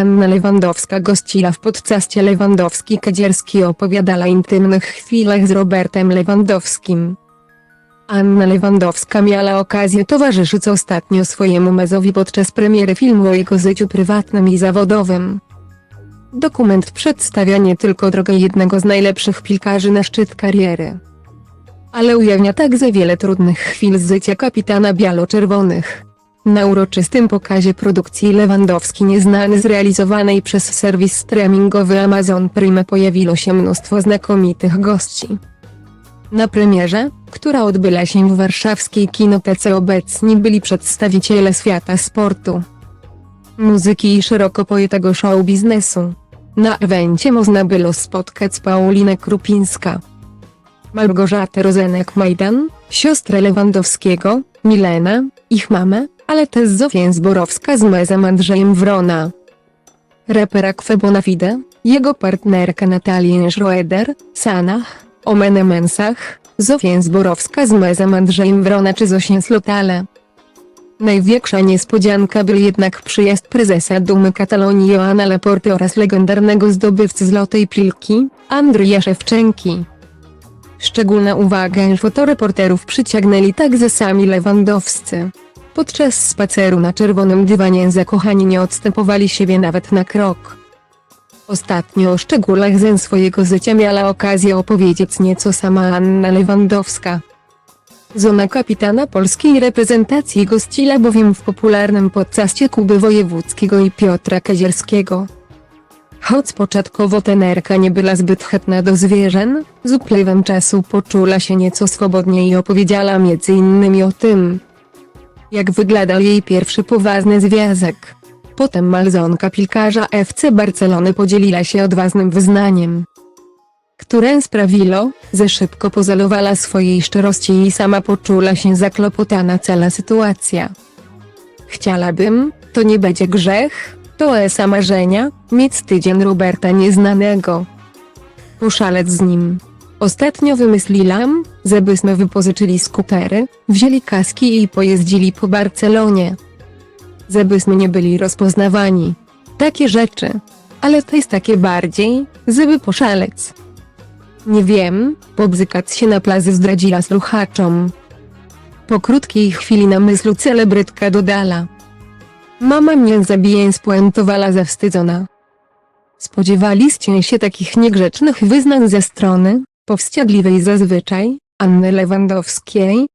Anna Lewandowska gościła w podcaście Lewandowski-Kadzierski opowiadała intymnych chwilach z Robertem Lewandowskim. Anna Lewandowska miała okazję towarzyszyć ostatnio swojemu mezowi podczas premiery filmu o jego życiu prywatnym i zawodowym. Dokument przedstawia nie tylko drogę jednego z najlepszych piłkarzy na szczyt kariery, ale ujawnia także wiele trudnych chwil z życia kapitana bialo-czerwonych. Na uroczystym pokazie produkcji Lewandowski nieznany zrealizowanej przez serwis streamingowy Amazon Prime pojawiło się mnóstwo znakomitych gości. Na premierze, która odbyła się w warszawskiej kinotece obecni byli przedstawiciele świata sportu, muzyki i szeroko pojętego show biznesu. Na evencie można było spotkać Paulinę Krupińska, Małgorzatę Rozenek-Majdan, siostrę Lewandowskiego, Milenę, ich mamę, ale też Zofię Zborowska z mezem Andrzejem Wrona. Rapera Kwebonafide, jego partnerkę Natalię Schroeder, Sanach, Omenę Mensach, Zofię Zborowska z mezem Andrzejem Wrona czy Zosię Slotale. Największa niespodzianka był jednak przyjazd prezesa Dumy Katalonii Joana Laporty oraz legendarnego zdobywcy złotej pilki, Andrija Szewczenki. Szczególna uwaga fotoreporterów przyciągnęli także sami Lewandowscy. Podczas spaceru na czerwonym dywanie zakochani nie odstępowali siebie nawet na krok. Ostatnio o szczegółach ze swojego życia miała okazję opowiedzieć nieco sama Anna Lewandowska. Zona kapitana polskiej reprezentacji gościła bowiem w popularnym podcaście Kuby Wojewódzkiego i Piotra Kazierskiego. Choć początkowo tenerka nie była zbyt chętna do zwierzeń, z upływem czasu poczula się nieco swobodniej i opowiedziała między innymi o tym, jak wyglądał jej pierwszy poważny związek. Potem malzonka piłkarza FC Barcelony podzieliła się odważnym wyznaniem, które sprawiło, że szybko pozalowała swojej szczerości i sama poczula się zaklopotana cała sytuacja. Chciałabym, to nie będzie grzech, to esa marzenia, mieć tydzień Roberta nieznanego. Poszaleć z nim. Ostatnio wymyśliłam, żebyśmy wypożyczyli skutery, wzięli kaski i pojeździli po Barcelonie. Żebyśmy nie byli rozpoznawani. Takie rzeczy. Ale to jest takie bardziej, żeby poszaleć. Nie wiem, pobzykać się na plaży zdradziła słuchaczom. Po krótkiej chwili namysłu celebrytka dodala. Mama mnie zabije spuentowała zawstydzona. Spodziewaliście się takich niegrzecznych wyznań ze strony, powściągliwej zazwyczaj, Anny Lewandowskiej,